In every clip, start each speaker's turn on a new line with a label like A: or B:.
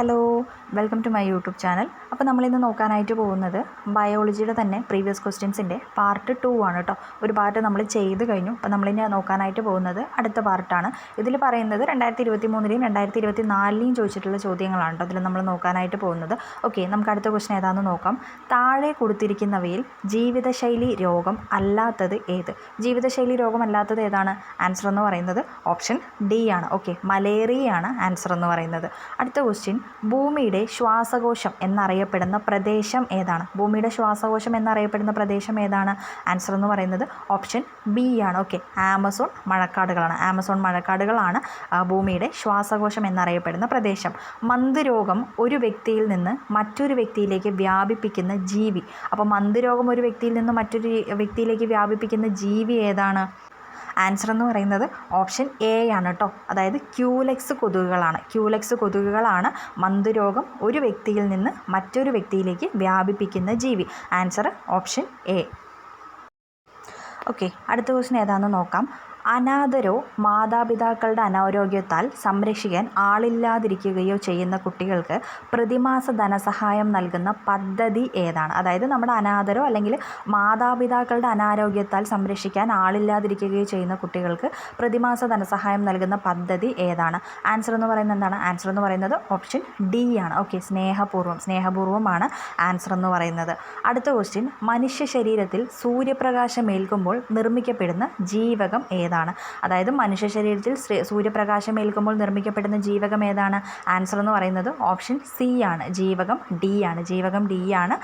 A: Hello welcome to my YouTube channel അപ്പോൾ നമ്മളിന്ന് നോക്കാനായിട്ട് പോകുന്നത് ബയോളജിയുടെ തന്നെ പ്രീവിയസ് ക്വസ്റ്റ്യൻസിന്റെ പാർട്ട് ടു ആണ് കേട്ടോ ഒരു പാർട്ട് നമ്മൾ ചെയ്ത് കഴിഞ്ഞു. അപ്പോൾ നമ്മളിനി നോക്കാനായിട്ട് പോകുന്നത് അടുത്ത പാർട്ടാണ് ഇതിൽ പറയുന്നത് രണ്ടായിരത്തി ഇരുപത്തി മൂന്നിലെയും രണ്ടായിരത്തി ഇരുപത്തി നാലിലെയും ചോദിച്ചിട്ടുള്ള ചോദ്യങ്ങളാണ് കേട്ടോ അതിൽ നമ്മൾ നോക്കാനായിട്ട് പോകുന്നത്. ഓക്കെ നമുക്ക് അടുത്ത ക്വസ്റ്റൻ ഏതാണെന്ന് നോക്കാം. താഴെ കൊടുത്തിരിക്കുന്നവയിൽ ജീവിതശൈലി രോഗം അല്ലാത്തത് ഏത്? ജീവിതശൈലി രോഗം അല്ലാത്തത് ഏതാണ്? ആൻസർ എന്ന് പറയുന്നത് ഓപ്ഷൻ ഡി ആണ്. ഓക്കെ മലേറിയയാണ് ആൻസർ എന്ന് പറയുന്നത്. അടുത്ത ക്വസ്റ്റ്യൻ ഭൂമിയുടെ ശ്വാസകോശം എന്നറിയപ്പെടുന്ന പ്രദേശം ഏതാണ്? ഭൂമിയുടെ ശ്വാസകോശം എന്നറിയപ്പെടുന്ന പ്രദേശം ഏതാണ്? ആൻസർ എന്ന് പറയുന്നത് ഓപ്ഷൻ ബി ആണ്. ഓക്കെ ആമസോൺ മഴക്കാടുകളാണ്. ആമസോൺ മഴക്കാടുകളാണ് ഭൂമിയുടെ ശ്വാസകോശം എന്നറിയപ്പെടുന്ന പ്രദേശം. മന്ദരോഗം ഒരു വ്യക്തിയിൽ നിന്ന് മറ്റൊരു വ്യക്തിയിലേക്ക് വ്യാപിപ്പിക്കുന്ന ജീവി. അപ്പോൾ മന്ദരോഗം ഒരു വ്യക്തിയിൽ നിന്ന് മറ്റൊരു വ്യക്തിയിലേക്ക് വ്യാപിപ്പിക്കുന്ന ജീവി ഏതാണ്? ആൻസർ എന്ന് പറയുന്നത് ഓപ്ഷൻ എ ആണ് കേട്ടോ അതായത് ക്യൂലെക്സ് കൊതുകുകളാണ്. ക്യൂലെക്സ് കൊതുകുകളാണ് മന്ദരോഗം ഒരു വ്യക്തിയിൽ നിന്ന് മറ്റൊരു വ്യക്തിയിലേക്ക് വ്യാപിപ്പിക്കുന്ന ജീവി. ആൻസർ ഓപ്ഷൻ എ ഓക്കെ അടുത്ത ക്വസ്റ്റൻ ഏതാണെന്ന് നോക്കാം. അനാഥരോ മാതാപിതാക്കളുടെ അനാരോഗ്യത്താൽ സംരക്ഷിക്കാൻ ആളില്ലാതിരിക്കുകയോ ചെയ്യുന്ന കുട്ടികൾക്ക് പ്രതിമാസ ധനസഹായം നൽകുന്ന പദ്ധതി ഏതാണ്? അതായത് നമ്മുടെ അനാഥരോ അല്ലെങ്കിൽ മാതാപിതാക്കളുടെ അനാരോഗ്യത്താൽ സംരക്ഷിക്കാൻ ആളില്ലാതിരിക്കുകയോ ചെയ്യുന്ന കുട്ടികൾക്ക് പ്രതിമാസ ധനസഹായം നൽകുന്ന പദ്ധതി ഏതാണ്? ആൻസർ എന്ന് പറയുന്നത് എന്താണ്? ആൻസർ എന്ന് പറയുന്നത് ഓപ്ഷൻ ഡി ആണ്. ഓക്കെ സ്നേഹപൂർവം സ്നേഹപൂർവമാണ് ആൻസർ എന്ന് പറയുന്നത്. അടുത്ത ക്വസ്റ്റ്യൻ മനുഷ്യ ശരീരത്തിൽ സൂര്യപ്രകാശം ഏൽക്കുമ്പോൾ നിർമ്മിക്കപ്പെടുന്ന ജീവകം ഏതാണ്? അതായത് മനുഷ്യ ശരീരത്തിൽ സൂര്യപ്രകാശം ഏൽക്കുമ്പോൾ നിർമ്മിക്കപ്പെടുന്ന ജീവകം ഏതാണ്? ആൻസർ എന്ന് പറയുന്നത് ഓപ്ഷൻ സി ആണ്. ജീവകം ഡി ആണ്. ജീവകം ഡി ആണ്.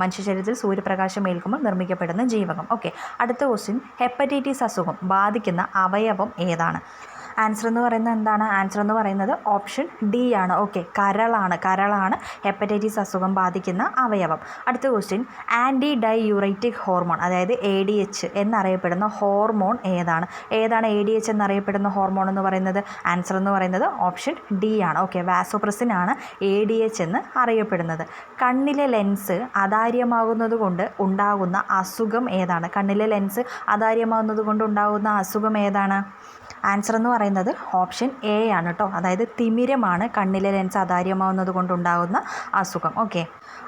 A: മനുഷ്യ ശരീരത്തിൽ സൂര്യപ്രകാശം ഏൽക്കുമ്പോൾ നിർമ്മിക്കപ്പെടുന്ന ജീവകം. ഓക്കെ. അടുത്ത ക്വസ്റ്റ്യൻ ഹെപ്പറ്റൈറ്റിസ് അസുഖം ബാധിക്കുന്ന അവയവം ഏതാണ്? ആൻസർ എന്ന് പറയുന്നത് എന്താണ്? ആൻസർ എന്ന് പറയുന്നത് ഓപ്ഷൻ ഡി ആണ്. ഓക്കെ കരളാണ്. കരളാണ് ഹെപ്പറ്റൈറ്റിസ് അസുഖം ബാധിക്കുന്ന അവയവം. അടുത്ത ക്വസ്റ്റ്യൻ ആന്റി ഡൈയൂറൈറ്റിക് ഹോർമോൺ അതായത് എ ഡി എച്ച് എന്നറിയപ്പെടുന്ന ഹോർമോൺ ഏതാണ്? ഏതാണ് എ ഡി എച്ച് എന്നറിയപ്പെടുന്ന ഹോർമോൺ എന്ന് പറയുന്നത്? ആൻസർ എന്ന് പറയുന്നത് ഓപ്ഷൻ ഡി ആണ്. ഓക്കെ വാസോപ്രസിൻ ആണ് എ ഡി എച്ച് എന്ന് അറിയപ്പെടുന്നത്. കണ്ണിലെ ലെൻസ് അതാര്യമാകുന്നത് കൊണ്ട് ഉണ്ടാകുന്ന അസുഖം ഏതാണ്? കണ്ണിലെ ലെൻസ് അതാര്യമാകുന്നത് കൊണ്ട് ഉണ്ടാകുന്ന അസുഖം ഏതാണ്? ആൻസർ എന്ന് പറയുന്നത് ഓപ്ഷൻ എ ആണ് കേട്ടോ അതായത് തിമിരമാണ് കണ്ണിലെ ലെൻസ് അതാര്യമാവുന്നത് കൊണ്ടുണ്ടാകുന്ന അസുഖം. ഓക്കെ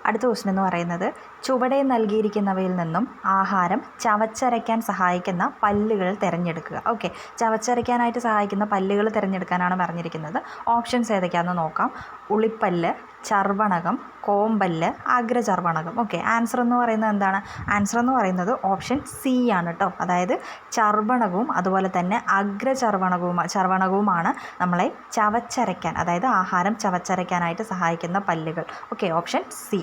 A: അടുത്ത ക്വസ്റ്റൻ എന്ന് പറയുന്നത് ചുവടെ നൽകിയിരിക്കുന്നവയിൽ നിന്നും ആഹാരം ചവച്ചരയ്ക്കാൻ സഹായിക്കുന്ന പല്ലുകൾ തിരഞ്ഞെടുക്കുക. ഓക്കെ ചവച്ചരയ്ക്കാനായിട്ട് സഹായിക്കുന്ന പല്ലുകൾ തിരഞ്ഞെടുക്കാനാണ് പറഞ്ഞിരിക്കുന്നത്. ഓപ്ഷൻസ് ഏതൊക്കെയാണെന്ന് നോക്കാം. ഉളിപ്പല്ല് ചർവണകം കോമ്പല്ല് അഗ്രചർവണകം. ഓക്കെ ആൻസർ എന്ന് പറയുന്നത് എന്താണ്? ആൻസർ എന്ന് പറയുന്നത് ഓപ്ഷൻ സി ആണ് കേട്ടോ അതായത് ചർവണകവും അതുപോലെ തന്നെ അഗ്രചർവണകവും ചർവണകവുമാണ് നമ്മളെ ചവച്ചരയ്ക്കാൻ അതായത് ആഹാരം ചവച്ചരയ്ക്കാനായിട്ട് സഹായിക്കുന്ന പല്ലുകൾ. ഓക്കെ ഓപ്ഷൻ സി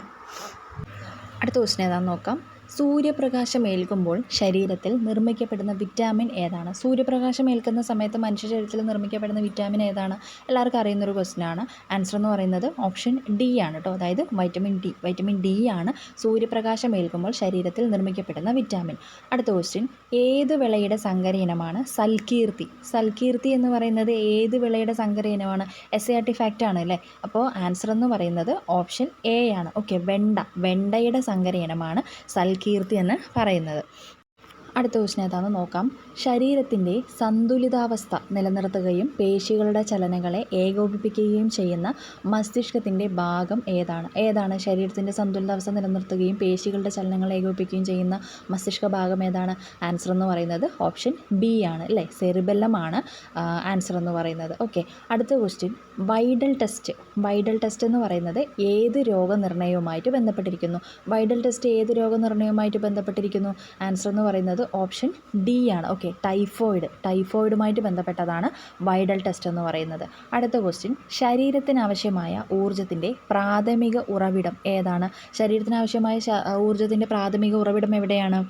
A: അടുത്ത ക്വസ്റ്റ്യൻ ഏതാണെന്ന് നോക്കാം. സൂര്യപ്രകാശം ഏൽക്കുമ്പോൾ ശരീരത്തിൽ നിർമ്മിക്കപ്പെടുന്ന വിറ്റാമിൻ ഏതാണ്? സൂര്യപ്രകാശം ഏൽക്കുന്ന സമയത്ത് മനുഷ്യ ശരീരത്തിൽ നിർമ്മിക്കപ്പെടുന്ന വിറ്റാമിൻ ഏതാണ്? എല്ലാവർക്കും അറിയുന്നൊരു ക്വസ്റ്റ്യൻ ആണ്. ആൻസർ എന്ന് പറയുന്നത് ഓപ്ഷൻ ഡി ആണ് കേട്ടോ അതായത് വൈറ്റമിൻ ഡി വൈറ്റമിൻ ഡി ആണ് സൂര്യപ്രകാശം ഏൽക്കുമ്പോൾ ശരീരത്തിൽ നിർമ്മിക്കപ്പെടുന്ന വിറ്റാമിൻ. അടുത്ത ക്വസ്റ്റ്യൻ ഏത് വിളയുടെ സങ്കര ഇനമാണ് സൽകീർത്തി? സൽകീർത്തി എന്ന് പറയുന്നത് ഏത് വിളയുടെ സങ്കര ഇനമാണ് S A R T fact ആണ് അല്ലേ? അപ്പോൾ ആൻസർ എന്ന് പറയുന്നത് ഓപ്ഷൻ എ ആണ്. ഓക്കെ വെണ്ട. വെണ്ടയുടെ സങ്കര ഇനമാണ് സൽകീർത്തി എന്ന് പറയുന്നത്. അടുത്ത ക്വസ്റ്റൻ നോക്കാം. ശരീരത്തിന്റെ സന്തുലിതാവസ്ഥ നിലനിർത്തുകയും പേശികളുടെ ചലനങ്ങളെ ഏകോപിപ്പിക്കുകയും ചെയ്യുന്ന മസ്തിഷ്കത്തിന്റെ ഭാഗം ഏതാണ്? ഏതാണ്? ശരീരത്തിന്റെ സന്തുലിതാവസ്ഥ നിലനിർത്തുകയും പേശികളുടെ ചലനങ്ങളെ ഏകോപിപ്പിക്കുകയും ചെയ്യുന്ന മസ്തിഷ്ക ഭാഗം ഏതാണ്? ആൻസർ എന്ന് പറയുന്നത് ഓപ്ഷൻ ബി ആണ് അല്ലേ? സെറിബെല്ലമാണ് ആൻസർ എന്ന് പറയുന്നത്. ഓക്കെ അടുത്ത question Widal test Widal test എന്ന് പറയുന്നത് ഏത് രോഗനിർണയവുമായിട്ട് ബന്ധപ്പെട്ടിരിക്കുന്നു? വൈഡൽ ടെസ്റ്റ് ഏത് രോഗനിർണയവുമായിട്ട് ബന്ധപ്പെട്ടിരിക്കുന്നു? ആൻസർ എന്ന് പറയുന്നത് ഓപ്ഷൻ ഡി ആണ്. ഓക്കെ ടൈഫോയിഡ് ടൈഫോയിഡുമായിട്ട് ബന്ധപ്പെട്ടതാണ് വൈഡൽ ടെസ്റ്റ് എന്ന് പറയുന്നത്. അടുത്ത ക്വസ്റ്റ്യൻ ശരീരത്തിന് ആവശ്യമായ ഊർജത്തിന്റെ പ്രാഥമിക ഉറവിടം ഏതാണ്? ശരീരത്തിന് ആവശ്യമായ ശ- ഊർജത്തിന്റെ പ്രാഥമിക ഉറവിടം എവിടെയാണ്?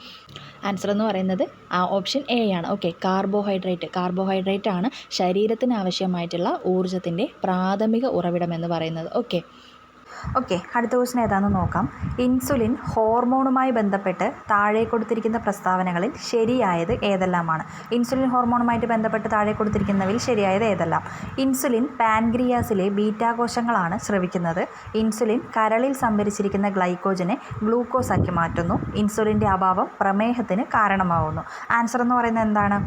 A: ആൻസർ എന്ന് പറയുന്നത് ഓപ്ഷൻ എ ആണ്. ഓക്കെ കാർബോഹൈഡ്രേറ്റ് കാർബോഹൈഡ്രേറ്റ് ആണ് ശരീരത്തിന് ആവശ്യമായിട്ടുള്ള ഊർജത്തിന്റെ പ്രാഥമിക ഉറവിടം എന്ന് പറയുന്നത്. ഓക്കെ ഓക്കെ അടുത്ത ക്വസ്റ്റൻ ഏതാണെന്ന് നോക്കാം. ഇൻസുലിൻ ഹോർമോണുമായി ബന്ധപ്പെട്ട് താഴെ കൊടുത്തിരിക്കുന്ന പ്രസ്താവനകളിൽ ശരിയായത് ഏതെല്ലാമാണ്? ഇൻസുലിൻ ഹോർമോണുമായിട്ട് ബന്ധപ്പെട്ട് താഴെ കൊടുത്തിരിക്കുന്നവയിൽ ശരിയായത് ഏതെല്ലാം? ഇൻസുലിൻ പാൻഗ്രിയാസിലെ ബീറ്റാ കോശങ്ങളാണ് സ്രവിക്കുന്നത്. ഇൻസുലിൻ കരളിൽ സംഭരിച്ചിരിക്കുന്ന ഗ്ലൈക്കോജനെ ഗ്ലൂക്കോസ് ആക്കി മാറ്റുന്നു. ഇൻസുലിന്റെ അഭാവം പ്രമേഹത്തിന് കാരണമാവുന്നു. ആൻസർ എന്ന് പറയുന്നത് എന്താണ്?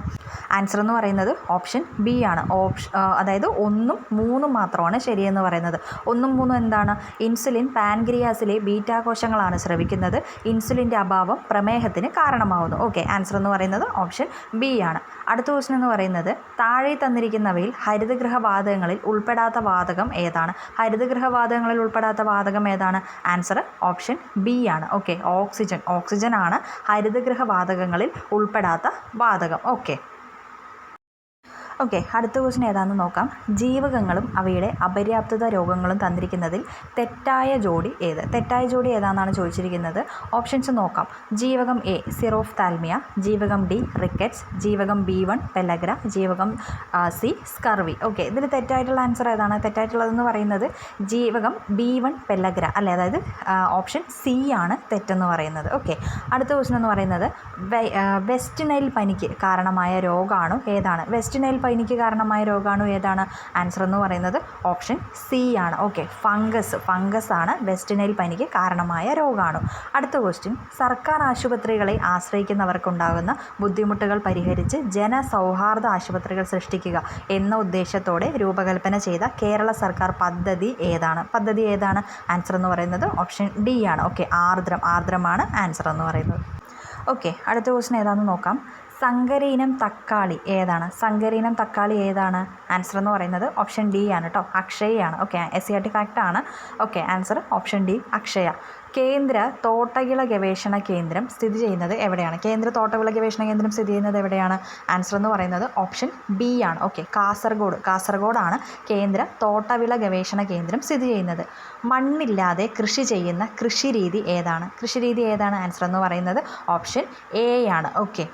A: ആൻസർ എന്ന് പറയുന്നത് ഓപ്ഷൻ ബി ആണ്. ഓപ്ഷൻ അതായത് ഒന്നും മൂന്നും മാത്രമാണ് ശരിയെന്ന് പറയുന്നത്. ഒന്നും മൂന്നും എന്താണ്? ഇൻസുലിൻ പാൻക്രിയാസിലെ ബീറ്റാ കോശങ്ങളാണ് ശ്രവിക്കുന്നത് ഇൻസുലിന്റെ അഭാവം പ്രമേഹത്തിന് കാരണമാവുന്നു. ഓക്കെ ആൻസർ എന്ന് പറയുന്നത് ഓപ്ഷൻ ബി ആണ്. അടുത്ത ക്വസ്റ്റൻ എന്ന് പറയുന്നത് താഴെ തന്നിരിക്കുന്നവയിൽ ഹരിതഗൃഹ വാതകങ്ങളിൽ ഉൾപ്പെടാത്ത വാതകം ഏതാണ്? ഹരിതഗൃഹ വാതകങ്ങളിൽ ഉൾപ്പെടാത്ത വാതകം ഏതാണ്? ആൻസർ ഓപ്ഷൻ ബി ആണ്. Okay oxygen. ഓക്സിജൻ ആണ് ഹരിതഗൃഹ വാതകങ്ങളിൽ ഉൾപ്പെടാത്ത വാതകം. ഓക്കെ. ഓക്കെ അടുത്ത ക്വസ്റ്റൻ ഏതാണെന്ന് നോക്കാം. ജീവകങ്ങളും അവയുടെ അപര്യാപ്തത രോഗങ്ങളും തന്നിരിക്കുന്നതിൽ തെറ്റായ ജോഡി ഏത്? തെറ്റായ ജോഡി ഏതാണെന്നാണ് ചോദിച്ചിരിക്കുന്നത്. ഓപ്ഷൻസ് നോക്കാം. ജീവകം എ സിറോഫ് താൽമിയ ജീവകം ഡി റിക്കറ്റ്സ്. ജീവകം ബി വൺ പെലഗ്ര ജീവകം സി സ്കർവി. ഓക്കെ ഇതിൽ തെറ്റായിട്ടുള്ള ആൻസർ ഏതാണ്? തെറ്റായിട്ടുള്ളതെന്ന് പറയുന്നത് ജീവകം ബി വൺ പെല്ലഗ്ര. അല്ലേ അതായത് ഓപ്ഷൻ സി ആണ് തെറ്റെന്ന് പറയുന്നത്. ഓക്കെ അടുത്ത ക്വസ്റ്റൻ എന്ന് പറയുന്നത് വെസ്റ്റ് നൈൽ പനിക്ക് കാരണമായ രോഗമാണോ ഏതാണ്? വെസ്റ്റ് നൈൽ പനിക്ക് കാരണമായ രോഗാണു ഏതാണ്? ആൻസർ എന്ന് പറയുന്നത് ഓപ്ഷൻ സി ആണ്. ഓക്കെ ഫംഗസ് ഫംഗസ് ആണ് വെസ്റ്റ് നൈൽ പനിക്ക് കാരണമായ രോഗാണു. അടുത്ത ക്വസ്റ്റ്യൻ സർക്കാർ ആശുപത്രികളെ ആശ്രയിക്കുന്നവർക്കുണ്ടാകുന്ന ബുദ്ധിമുട്ടുകൾ പരിഹരിച്ച് ജനസൗഹാർദ്ദ ആശുപത്രികൾ സൃഷ്ടിക്കുക എന്ന ഉദ്ദേശത്തോടെ രൂപകൽപ്പന ചെയ്ത കേരള സർക്കാർ പദ്ധതി ഏതാണ്? പദ്ധതി ഏതാണ്? ആൻസർ എന്ന് പറയുന്നത് ഓപ്ഷൻ ഡി ആണ്. ഓക്കെ ആർദ്രം. ആർദ്രമാണ് ആൻസർ എന്ന് പറയുന്നത്. ഓക്കെ അടുത്ത ക്വസ്റ്റൻ ഏതാണെന്ന് നോക്കാം. സങ്കരയിനം തക്കാളി ഏതാണ്? സങ്കരയിനം തക്കാളി ഏതാണ്? ആൻസർ എന്ന് പറയുന്നത് ഓപ്ഷൻ ഡി ആണ് കേട്ടോ അക്ഷയയാണ് ഓക്കെ ഫാക്റ്റ് ആണ്. Okay answer option D Akshaya. കേന്ദ്ര തോട്ടവിള ഗവേഷണ കേന്ദ്രം സ്ഥിതി ചെയ്യുന്നത് എവിടെയാണ്? കേന്ദ്ര തോട്ടവിള ഗവേഷണ കേന്ദ്രം സ്ഥിതി ചെയ്യുന്നത് എവിടെയാണ്? ആൻസർ എന്ന് പറയുന്നത് ഓപ്ഷൻ ബി ആണ്. ഓക്കെ കാസർഗോഡ്. കാസർഗോഡാണ് കേന്ദ്ര തോട്ടവിള ഗവേഷണ കേന്ദ്രം സ്ഥിതി ചെയ്യുന്നത്. മണ്ണില്ലാതെ കൃഷി ചെയ്യുന്ന കൃഷിരീതി ഏതാണ്? കൃഷിരീതി ഏതാണ്? ആൻസർ എന്ന് പറയുന്നത് ഓപ്ഷൻ എ ആണ്. Okay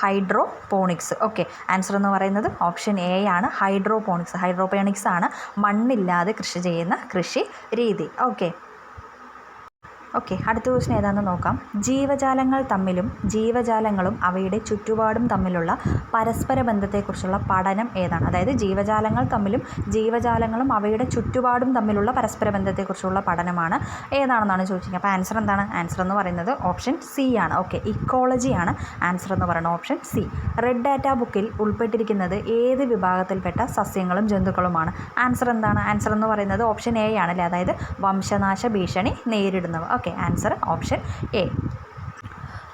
A: hydroponics. ഓക്കെ ആൻസർ എന്ന് പറയുന്നത് ഓപ്ഷൻ എ ആണ്. ഹൈഡ്രോപോണിക്സ്. ഹൈഡ്രോപോണിക്സ് ആണ് മണ്ണില്ലാതെ കൃഷി ചെയ്യുന്ന കൃഷി രീതി. ഓക്കെ ഓക്കെ അടുത്ത ക്വസ്റ്റൻ ഏതാണെന്ന് നോക്കാം. ജീവജാലങ്ങൾ തമ്മിലും ജീവജാലങ്ങളും അവയുടെ ചുറ്റുപാടും തമ്മിലുള്ള പരസ്പര ബന്ധത്തെക്കുറിച്ചുള്ള പഠനം ഏതാണ്? അതായത് ജീവജാലങ്ങൾ തമ്മിലും ജീവജാലങ്ങളും അവയുടെ ചുറ്റുപാടും തമ്മിലുള്ള പരസ്പര ബന്ധത്തെക്കുറിച്ചുള്ള പഠനമാണ് ഏതാണെന്നാണ് ചോദിച്ചിരിക്കുന്നത്. അപ്പോൾ ആൻസർ എന്താണ്? ആൻസർ എന്ന് പറയുന്നത് ഓപ്ഷൻ സി ആണ്. ഓക്കെ ഇക്കോളജിയാണ് ആൻസർ എന്ന് പറയുന്നത് ഓപ്ഷൻ സി റെഡ് ഡാറ്റ ബുക്കിൽ ഉൾപ്പെട്ടിരിക്കുന്നത് ഏത് വിഭാഗത്തിൽപ്പെട്ട സസ്യങ്ങളും ജന്തുക്കളുമാണ്? ആൻസർ എന്താണ്? ആൻസർ എന്ന് പറയുന്നത് ഓപ്ഷൻ എ ആണ് അല്ലേ? അതായത് വംശനാശ ഭീഷണി നേരിടുന്നവ. Okay answer option A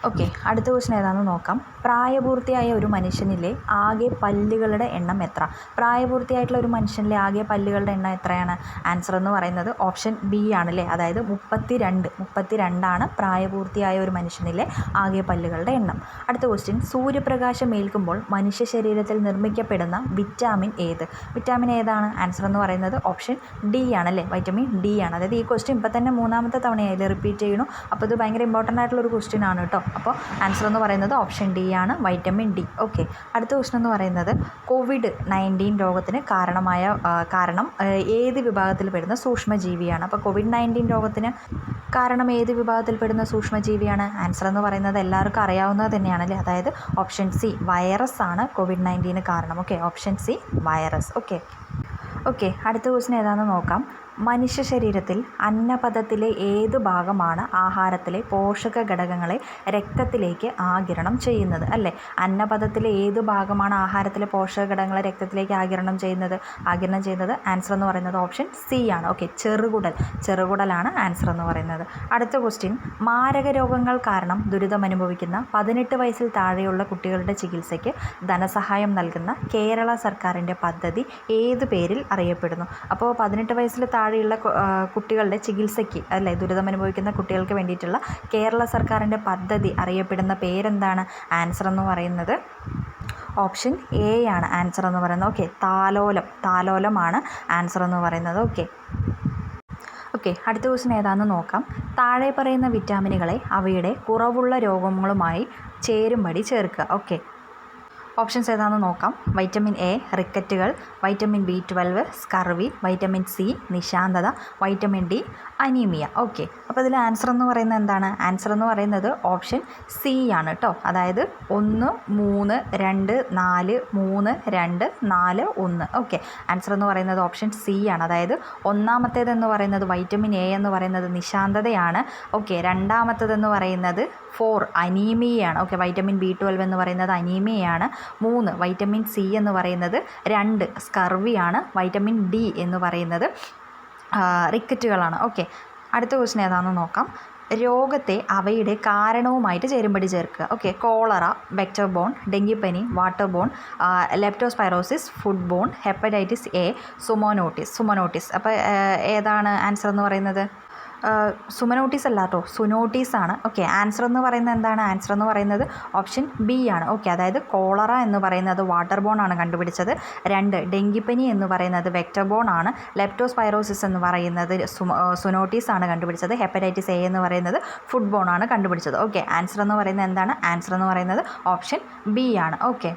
A: okay അടുത്ത ക്വസ്റ്റൻ ഏതാണെന്ന് നോക്കാം. പ്രായപൂർത്തിയായ ഒരു മനുഷ്യനിലെ ആകെ പല്ലുകളുടെ എണ്ണം എത്ര? പ്രായപൂർത്തിയായിട്ടുള്ള ഒരു മനുഷ്യനിലെ ആകെ പല്ലുകളുടെ എണ്ണം എത്രയാണ്? ആൻസർ എന്ന് പറയുന്നത് ഓപ്ഷൻ ബി ആണല്ലേ? അതായത് മുപ്പത്തി രണ്ട് മുപ്പത്തി രണ്ടാണ് പ്രായപൂർത്തിയായ ഒരു മനുഷ്യനിലെ ആകെ പല്ലുകളുടെ എണ്ണം. അടുത്ത ക്വസ്റ്റ്യൻ സൂര്യപ്രകാശം ഏൽക്കുമ്പോൾ മനുഷ്യ ശരീരത്തിൽ നിർമ്മിക്കപ്പെടുന്ന വിറ്റാമിൻ ഏത്? വിറ്റാമിൻ ഏതാണ്? ആൻസർ എന്ന് പറയുന്നത് ഓപ്ഷൻ ഡി ആണല്ലേ? വൈറ്റമിൻ ഡി ആണ്. അതായത് ഈ ക്വസ്റ്റ്യൻ ഇപ്പം തന്നെ മൂന്നാമത്തെ തവണയായി റിപ്പീറ്റ് ചെയ്യണു അപ്പോൾ ഇത് ഭയങ്കര ഇമ്പോർട്ടന്റ് ആയിട്ടുള്ള ഒരു ക്വസ്റ്റ്യൻ ആണ് കേട്ടോ. അപ്പോൾ ആൻസർ എന്ന് പറയുന്നത് ഓപ്ഷൻ ഡി ആണ് വൈറ്റമിൻ ഡി. ഓക്കെ. അടുത്ത ക്വസ്റ്റൻ എന്ന് പറയുന്നത് കോവിഡ് നയന്റീൻ രോഗത്തിന് കാരണമായ കാരണം ഏത് വിഭാഗത്തിൽ പെടുന്ന സൂക്ഷ്മജീവിയാണ്? അപ്പോൾ കോവിഡ് നയന്റീൻ രോഗത്തിന് കാരണം ഏത് വിഭാഗത്തിൽ പെടുന്ന സൂക്ഷ്മജീവിയാണ്? ആൻസർ എന്ന് പറയുന്നത് എല്ലാവർക്കും അറിയാവുന്നത് തന്നെയാണല്ലേ അതായത് ഓപ്ഷൻ സി വൈറസ് ആണ് കോവിഡ് നയന്റീന് കാരണം. Okay option C virus. Okay. Okay അടുത്ത ക്വസ്റ്റ്യൻ ഏതാണെന്ന് നോക്കാം. മനുഷ്യ ശരീരത്തിൽ അന്നപഥത്തിലെ ഏത് ഭാഗമാണ് ആഹാരത്തിലെ പോഷക ഘടകങ്ങളെ രക്തത്തിലേക്ക് ആഗിരണം ചെയ്യുന്നത്? അല്ലേ? അന്നപഥത്തിലെ ഏത് ഭാഗമാണ് ആഹാരത്തിലെ പോഷക ഘടകങ്ങളെ രക്തത്തിലേക്ക് ആഗിരണം ചെയ്യുന്നത്? ആഗിരണം ചെയ്യുന്നത് ആൻസർ എന്ന് പറയുന്നത് ഓപ്ഷൻ സി ആണ്. ഓക്കെ ചെറുകുടൽ. ചെറുകുടലാണ് ആൻസർ എന്ന് പറയുന്നത്. അടുത്ത ക്വസ്റ്റ്യൻ മാരക രോഗങ്ങൾ കാരണം ദുരിതം അനുഭവിക്കുന്ന പതിനെട്ട് വയസ്സിൽ താഴെയുള്ള കുട്ടികളുടെ ചികിത്സയ്ക്ക് ധനസഹായം നൽകുന്ന കേരള സർക്കാരിന്റെ പദ്ധതി ഏത് പേരിൽ അറിയപ്പെടുന്നു. അപ്പോൾ പതിനെട്ട് വയസ്സിൽ താഴെയുള്ള കുട്ടികളുടെ ചികിത്സയ്ക്ക് അല്ലെ ദുരിതമനുഭവിക്കുന്ന കുട്ടികൾക്ക് വേണ്ടിയിട്ടുള്ള കേരള സർക്കാരിന്റെ പദ്ധതി അറിയപ്പെടുന്ന പേരെന്താണ്? ആൻസർ എന്ന് പറയുന്നത് ഓപ്ഷൻ എ ആണ് ആൻസർ എന്ന് പറയുന്നത്. ഓക്കെ താലോലം താലോലമാണ് ആൻസർ എന്ന് പറയുന്നത്. ഓക്കെ. ഓക്കെ അടുത്ത ക്വസ്റ്റൻ ഏതാണെന്ന് നോക്കാം. താഴെ പറയുന്ന വിറ്റാമിനുകളെ അവയുടെ കുറവുള്ള രോഗങ്ങളുമായി ചേരുംപടി ചേർക്കുക. ഓക്കെ ഓപ്ഷൻസ് ഏതാണെന്ന് നോക്കാം. Vitamin A റിക്കറ്റുകൾ vitamin B twelve scurvy vitamin C നിശാന്തത vitamin D anaemia. Okay. അപ്പോൾ ഇതിൽ ആൻസർ എന്ന് പറയുന്നത് എന്താണ്? ആൻസർ എന്ന് പറയുന്നത് ഓപ്ഷൻ സി ആണ് കേട്ടോ അതായത് ഒന്ന് മൂന്ന് രണ്ട് നാല് മൂന്ന് രണ്ട് നാല് ഒന്ന്. ഓക്കെ. ആൻസർ എന്ന് പറയുന്നത് ഓപ്ഷൻ സി ആണ്. അതായത് ഒന്നാമത്തേത് എന്ന് പറയുന്നത് വൈറ്റമിൻ എ എന്ന് പറയുന്നത് നിശാന്തതയാണ്. ഓക്കെ. രണ്ടാമത്തേതെന്ന് പറയുന്നത് ഫോർ അനീമിയയാണ്. ഓക്കെ. വൈറ്റമിൻ ബി ട്വൽവ് എന്ന് പറയുന്നത് അനീമിയയാണ്. മൂന്ന് വൈറ്റമിൻ സി എന്ന് പറയുന്നത് രണ്ട് സ്കർവിയാണ്. വൈറ്റമിൻ ഡി എന്ന് പറയുന്നത് റിക്കറ്റുകളാണ് ഓക്കെ അടുത്ത ക്വസ്റ്റ്യൻ ഏതാണെന്ന് നോക്കാം. രോഗത്തെ അവയുടെ കാരണവുമായിട്ട് ചേരുംപടി ചേർക്കുക. ഓക്കെ കോളറ വെക്ടർ ബോൺ ഡെങ്കിപ്പനി water borne leptospirosis food borne hepatitis A സുമോനോട്ടിസ് സുമോനോട്ടിസ് അപ്പോൾ ഏതാണ് ആൻസർ എന്ന് പറയുന്നത്? സുമനോട്ടീസ് അല്ല കേട്ടോ. സുനോട്ടീസ് ആണ്. ഓക്കെ ആൻസർ എന്ന് പറയുന്നത് എന്താണ്? ആൻസർ എന്ന് പറയുന്നത് ഓപ്ഷൻ ബി ആണ്. ഓക്കെ അതായത് കോളറ എന്ന് പറയുന്നത് വാട്ടർ ബോൺ ആണ് കണ്ടുപിടിച്ചത്. രണ്ട് ഡെങ്കിപ്പനി എന്ന് പറയുന്നത് വെക്ടർ ബോൺ ആണ്. ലെപ്റ്റോസ്പൈറോസിസ് എന്ന് പറയുന്നത് സുനോട്ടീസ് ആണ് കണ്ടുപിടിച്ചത്. ഹെപ്പറ്റൈറ്റിസ് എ എന്ന് പറയുന്നത് ഫുഡ് ബോൺ ആണ് കണ്ടുപിടിച്ചത്. ഓക്കെ ആൻസർ എന്ന് പറയുന്നത് എന്താണ്? ആൻസർ എന്ന് പറയുന്നത് ഓപ്ഷൻ ബി ആണ്. ഓക്കെ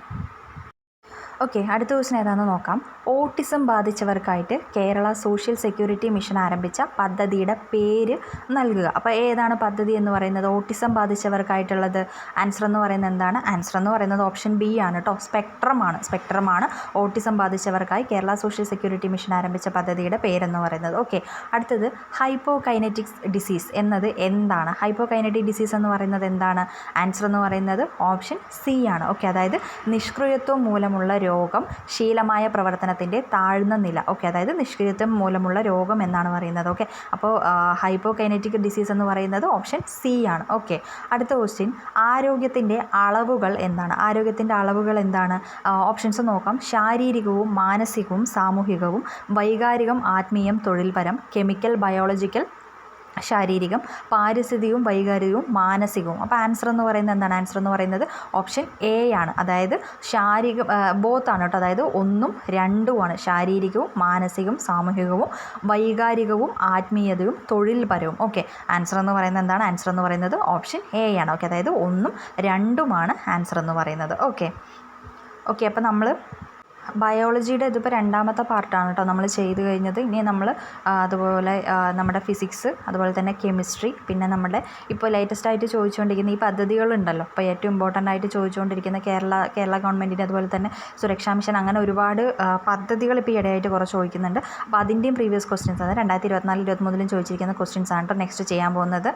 A: ഓക്കെ അടുത്ത ക്വസ്റ്റൻ ഏതാണെന്ന് നോക്കാം. ഓട്ടിസം ബാധിച്ചവർക്കായിട്ട് കേരള സോഷ്യൽ സെക്യൂരിറ്റി മിഷൻ ആരംഭിച്ച പദ്ധതിയുടെ പേര് നൽകുക. അപ്പോൾ ഏതാണ് പദ്ധതി എന്ന് പറയുന്നത്? ഓട്ടിസം ബാധിച്ചവർക്കായിട്ടുള്ളത് ആൻസർ എന്ന് പറയുന്നത് എന്താണ്? ആൻസർ എന്ന് പറയുന്നത് ഓപ്ഷൻ ബി ആണ് കേട്ടോ സ്പെക്ട്രമാണ് സ്പെക്ട്രമാണ് ഓട്ടിസം ബാധിച്ചവർക്കായി കേരള സോഷ്യൽ സെക്യൂരിറ്റി മിഷൻ ആരംഭിച്ച പദ്ധതിയുടെ പേരെന്ന് പറയുന്നത്. ഓക്കെ അടുത്തത് ഹൈപ്പോ കൈനറ്റിക്സ് ഡിസീസ് എന്നത് എന്താണ്? ഹൈപ്പോ കൈനറ്റിക് ഡിസീസ് എന്ന് പറയുന്നത് എന്താണ്? ആൻസർ എന്ന് പറയുന്നത് ഓപ്ഷൻ സി ആണ്. ഓക്കെ അതായത് നിഷ്ക്രിയത്വം മൂലമുള്ള രോഗം ശീലമായ പ്രവർത്തനത്തിന്റെ താഴ്ന്ന നില. ഓക്കെ അതായത് നിഷ്ക്രിയത്വം മൂലമുള്ള രോഗം എന്നാണ് പറയുന്നത്. ഓക്കെ അപ്പോൾ ഹൈപ്പോകൈനറ്റിക് ഡിസീസ് എന്ന് പറയുന്നത് ഓപ്ഷൻ സി ആണ്. ഓക്കെ അടുത്ത ക്വസ്റ്റ്യൻ. ആരോഗ്യത്തിന്റെ അളവുകൾ എന്താണ്? ആരോഗ്യത്തിന്റെ അളവുകൾ എന്താണ്? ഓപ്ഷൻസ് നോക്കാം. ശാരീരികവും മാനസികവും സാമൂഹികവും വൈകാരികം ആത്മീയം തൊഴിൽപരം കെമിക്കൽ ബയോളജിക്കൽ ശാരീരികം പാരിസ്ഥിതികവും വൈകാരികവും മാനസികവും. അപ്പോൾ ആൻസർ എന്ന് പറയുന്നത് എന്താണ്? ആൻസർ എന്ന് പറയുന്നത് ഓപ്ഷൻ എ ആണ്. അതായത് ശാരീരിക ബോത്താണ് കേട്ടോ. അതായത് ഒന്നും രണ്ടുമാണ് ശാരീരികവും മാനസികവും സാമൂഹികവും വൈകാരികവും ആത്മീയതയും തൊഴിൽപരവും. ഓക്കെ ആൻസർ എന്ന് പറയുന്നത് എന്താണ്? ആൻസർ എന്ന് പറയുന്നത് ഓപ്ഷൻ എ ആണ്. ഓക്കെ അതായത് ഒന്നും രണ്ടുമാണ് ആൻസർ എന്ന് പറയുന്നത്. ഓക്കെ ഓക്കെ അപ്പോൾ നമ്മൾ ബയോളജിയുടെ ഇതിപ്പോൾ രണ്ടാമത്തെ പാർട്ടാണ് കേട്ടോ നമ്മൾ ചെയ്ത് കഴിഞ്ഞത്. ഇനി നമ്മൾ അതുപോലെ നമ്മുടെ ഫിസിക്സ് അതുപോലെ തന്നെ കെമിസ്ട്രി പിന്നെ നമ്മുടെ ഇപ്പോൾ ലേറ്റസ്റ്റ് ആയിട്ട് ചോദിച്ചുകൊണ്ടിരിക്കുന്ന ഈ പദ്ധതികളുണ്ടല്ലോ. ഇപ്പോൾ ഏറ്റവും ഇമ്പോർട്ടന്റ് ആയിട്ട് ചോദിച്ചുകൊണ്ടിരിക്കുന്ന കേരള കേരള ഗവൺമെന്റിന്റെ അതുപോലെ തന്നെ സുരക്ഷാ മിഷൻ അങ്ങനെ ഒരുപാട് പദ്ധതികൾ ഇപ്പോൾ ഇടയായിട്ട് കുറച്ച് ചോദിക്കുന്നുണ്ട്. അപ്പോൾ അതിന്റെയും പ്രീവിയസ് ക്വസ്റ്റ്യൻസ് ആണ്. രണ്ടായിരത്തി ഇരുപത്തിനാല് ഇരുപത്തിമൂന്നിലും ചോദിച്ചിരിക്കുന്ന ക്വസ്റ്റ്യൻസ് ആണ് കേട്ടോ നെക്സ്റ്റ് ചെയ്യാൻ പോകുന്നത്.